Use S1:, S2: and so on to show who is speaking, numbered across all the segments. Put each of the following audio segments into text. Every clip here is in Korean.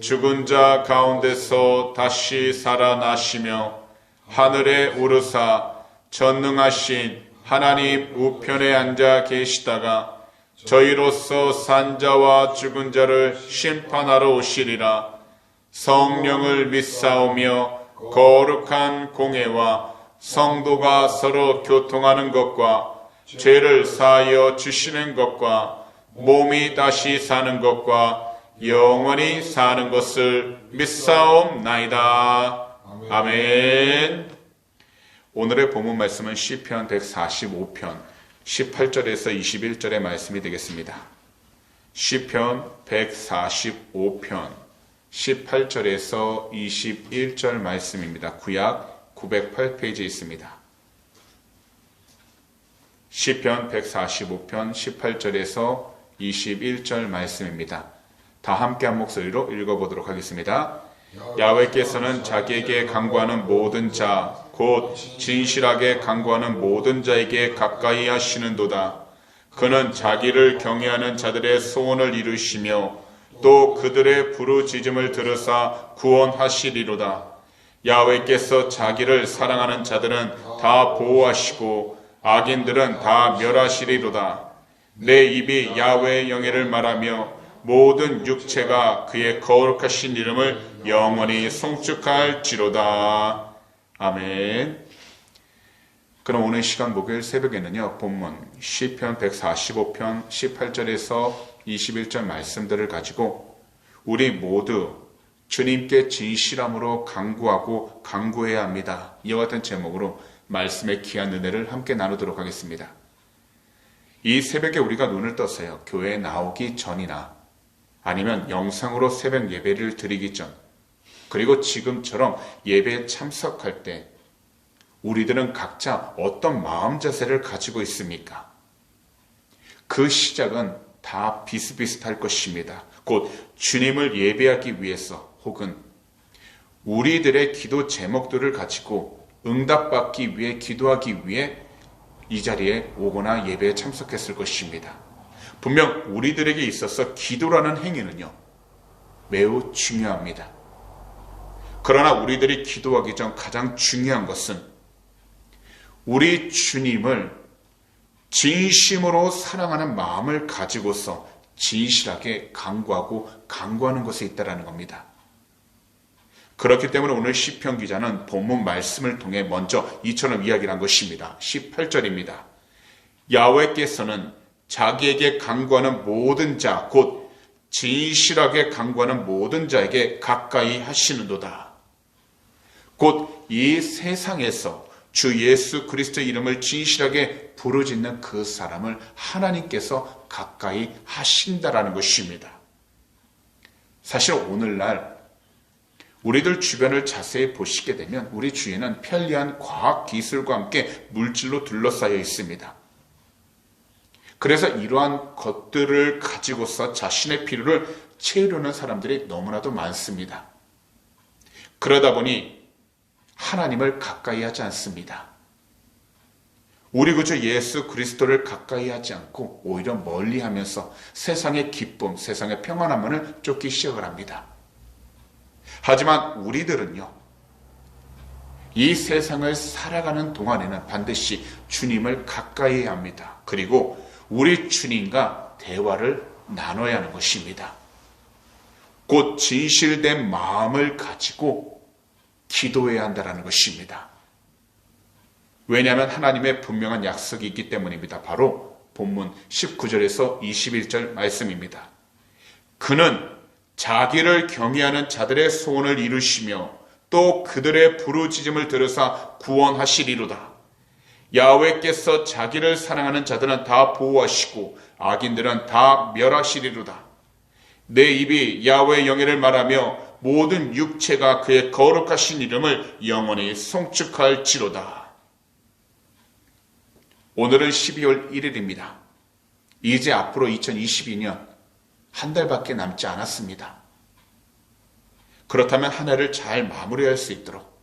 S1: 죽은 자 가운데서 다시 살아나시며 하늘에 오르사 전능하신 하나님 우편에 앉아 계시다가 저희로서 산자와 죽은 자를 심판하러 오시리라. 성령을 믿사오며 거룩한 공예와 성도가 서로 교통하는 것과 죄를 사하여 주시는 것과 몸이 다시 사는 것과 영원히 사는 것을 믿사옵나이다. 아멘. 오늘의 본문 말씀은 시편 145편 18절에서 21절의 말씀이 되겠습니다. 시편 145편 18절에서 21절 말씀입니다. 구약 908페이지에 있습니다. 시편 145편 18절에서 21절 말씀입니다. 다 함께 한 목소리로 읽어보도록 하겠습니다. 야외께서는 자기에게 강구하는 모든 자, 곧 진실하게 강구하는 모든 자에게 가까이 하시는도다. 그는 자기를 경외하는 자들의 소원을 이루시며 또 그들의 부르짖음을 들으사 구원하시리로다. 야외께서 자기를 사랑하는 자들은 다 보호하시고 악인들은 다 멸하시리로다. 내 입이 야외의 영예를 말하며 모든 육체가 그의 거룩하신 이름을 영원히 송축할지로다. 아멘. 그럼 오늘 시간 목요일 새벽에는요, 본문 시편 145편 18절에서 21절 말씀들을 가지고 우리 모두 주님께 진실함으로 강구하고 강구해야 합니다. 이와 같은 제목으로 말씀의 귀한 은혜를 함께 나누도록 하겠습니다. 이 새벽에 우리가 눈을 떠서요, 교회에 나오기 전이나 아니면 영상으로 새벽 예배를 드리기 전, 그리고 지금처럼 예배에 참석할 때 우리들은 각자 어떤 마음 자세를 가지고 있습니까? 그 시작은 다 비슷비슷할 것입니다. 곧 주님을 예배하기 위해서 혹은 우리들의 기도 제목들을 가지고 응답받기 위해 기도하기 위해 이 자리에 오거나 예배에 참석했을 것입니다. 분명 우리들에게 있어서 기도라는 행위는요, 매우 중요합니다. 그러나 우리들이 기도하기 전 가장 중요한 것은 우리 주님을 진심으로 사랑하는 마음을 가지고서 진실하게 강구하고 강구하는 것에 있다라는 겁니다. 그렇기 때문에 오늘 시편 기자는 본문 말씀을 통해 먼저 이처럼 이야기를 한 것입니다. 18절입니다. 야외께서는 자기에게 강구하는 모든 자, 곧 진실하게 강구하는 모든 자에게 가까이 하시는도다. 곧 이 세상에서 주 예수 그리스도의 이름을 진실하게 부르짖는 그 사람을 하나님께서 가까이 하신다라는 것입니다. 사실 오늘날 우리들 주변을 자세히 보시게 되면 우리 주위에는 편리한 과학 기술과 함께 물질로 둘러싸여 있습니다. 그래서 이러한 것들을 가지고서 자신의 필요를 채우려는 사람들이 너무나도 많습니다. 그러다 보니 하나님을 가까이 하지 않습니다. 우리 구주 예수 그리스도를 가까이 하지 않고 오히려 멀리 하면서 세상의 기쁨, 세상의 평안함을 쫓기 시작을 합니다. 하지만 우리들은요, 이 세상을 살아가는 동안에는 반드시 주님을 가까이 합니다. 그리고 우리 주님과 대화를 나눠야 하는 것입니다. 곧 진실된 마음을 가지고 기도해야 한다는 것입니다. 왜냐하면 하나님의 분명한 약속이 있기 때문입니다. 바로 본문 19절에서 21절 말씀입니다. 그는 자기를 경외하는 자들의 소원을 이루시며 또 그들의 부르짖음을 들으사 구원하시리로다. 야외께서 자기를 사랑하는 자들은 다 보호하시고 악인들은 다 멸하시리로다. 내 입이 야외의 영예를 말하며 모든 육체가 그의 거룩하신 이름을 영원히 송축할지로다. 오늘은 12월 1일입니다. 이제 앞으로 2022년 한 달밖에 남지 않았습니다. 그렇다면 한 해를 잘 마무리할 수 있도록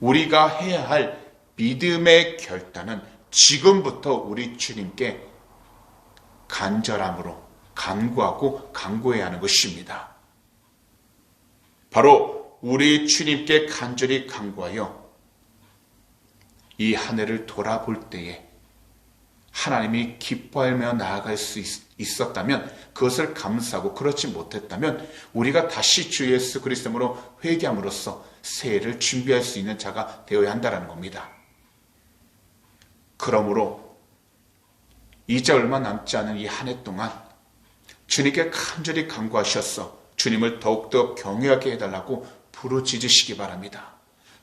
S1: 우리가 해야 할 믿음의 결단은 지금부터 우리 주님께 간절함으로 간구하고 간구해야 하는 것입니다. 바로 우리 주님께 간절히 간구하여 이 한 해를 돌아볼 때에 하나님이 기뻐하며 나아갈 수 있, 었다면 그것을 감사하고 그렇지 못했다면 우리가 다시 주 예수 그리스도로 회개함으로써 새해를 준비할 수 있는 자가 되어야 한다는 겁니다. 그러므로 이제 얼마 남지 않은 이 한 해 동안 주님께 간절히 간구하셨어 주님을 더욱더 경외하게 해달라고 부르짖으시기 바랍니다.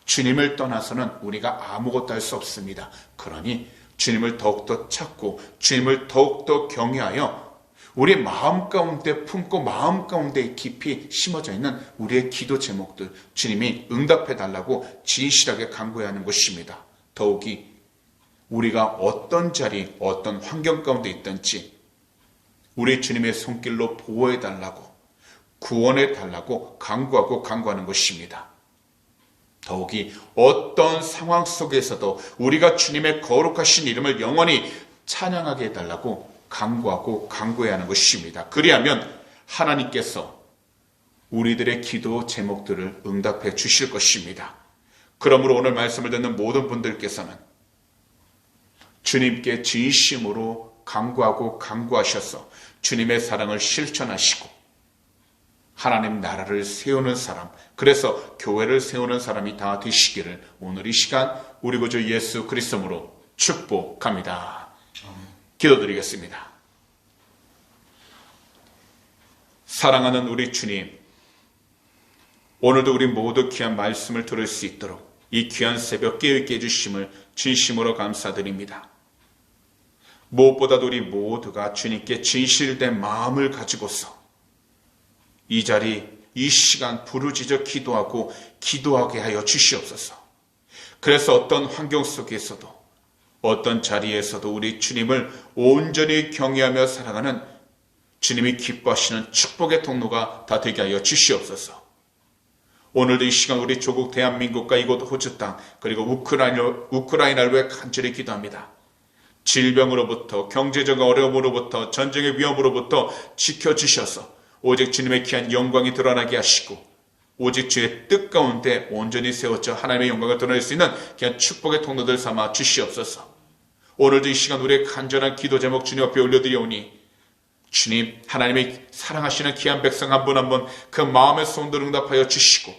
S1: 주님을 떠나서는 우리가 아무것도 할 수 없습니다. 그러니 주님을 더욱더 찾고 주님을 더욱더 경외하여 우리 마음 가운데 품고 마음 가운데 깊이 심어져 있는 우리의 기도 제목들 주님이 응답해 달라고 진실하게 간구해야 하는 것입니다. 더욱이 우리가 어떤 자리, 어떤 환경 가운데 있든지 우리 주님의 손길로 보호해 달라고 구원해 달라고 간구하고 간구하는 것입니다. 더욱이 어떤 상황 속에서도 우리가 주님의 거룩하신 이름을 영원히 찬양하게 해달라고 강구하고 강구해야 하는 것입니다. 그리하면 하나님께서 우리들의 기도 제목들을 응답해 주실 것입니다. 그러므로 오늘 말씀을 듣는 모든 분들께서는 주님께 진심으로 강구하고 강구하셔서 주님의 사랑을 실천하시고 하나님 나라를 세우는 사람, 그래서 교회를 세우는 사람이 다 되시기를 오늘 이 시간 우리 구주 예수 그리스도로 축복합니다. 기도드리겠습니다. 사랑하는 우리 주님, 오늘도 우리 모두 귀한 말씀을 들을 수 있도록 이 귀한 새벽 깨어있게 해주심을 진심으로 감사드립니다. 무엇보다도 우리 모두가 주님께 진실된 마음을 가지고서 이 자리, 이 시간 부르짖어 기도하고 기도하게 하여 주시옵소서. 그래서 어떤 환경 속에서도 어떤 자리에서도 우리 주님을 온전히 경외하며 살아가는 주님이 기뻐하시는 축복의 통로가 다 되게 하여 주시옵소서. 오늘도 이 시간 우리 조국 대한민국과 이곳 호주 땅 그리고 우크라이나, 우크라이나를 위해 간절히 기도합니다. 질병으로부터 경제적 어려움으로부터 전쟁의 위험으로부터 지켜주셔서 오직 주님의 귀한 영광이 드러나게 하시고 오직 주의 뜻 가운데 온전히 세워져 하나님의 영광을 드러낼 수 있는 귀한 축복의 통로들 삼아 주시옵소서. 오늘도 이 시간 우리의 간절한 기도 제목 주님 앞에 올려드리오니 주님 하나님의 사랑하시는 귀한 백성 한 분 한 분 그 마음의 소원들 응답하여 주시고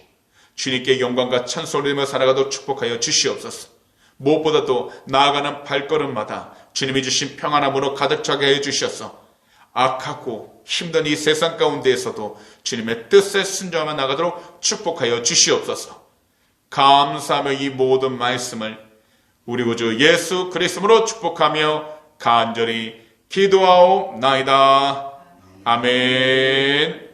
S1: 주님께 영광과 찬송을 드리며 살아가도록 축복하여 주시옵소서. 무엇보다도 나아가는 발걸음마다 주님이 주신 평안함으로 가득 차게 해 주셔서 악하고 힘든 이 세상 가운데에서도 주님의 뜻에 순종하며 나가도록 축복하여 주시옵소서. 감사하며 이 모든 말씀을 우리 구주 예수 그리스도로 축복하며 간절히 기도하옵나이다. 아멘.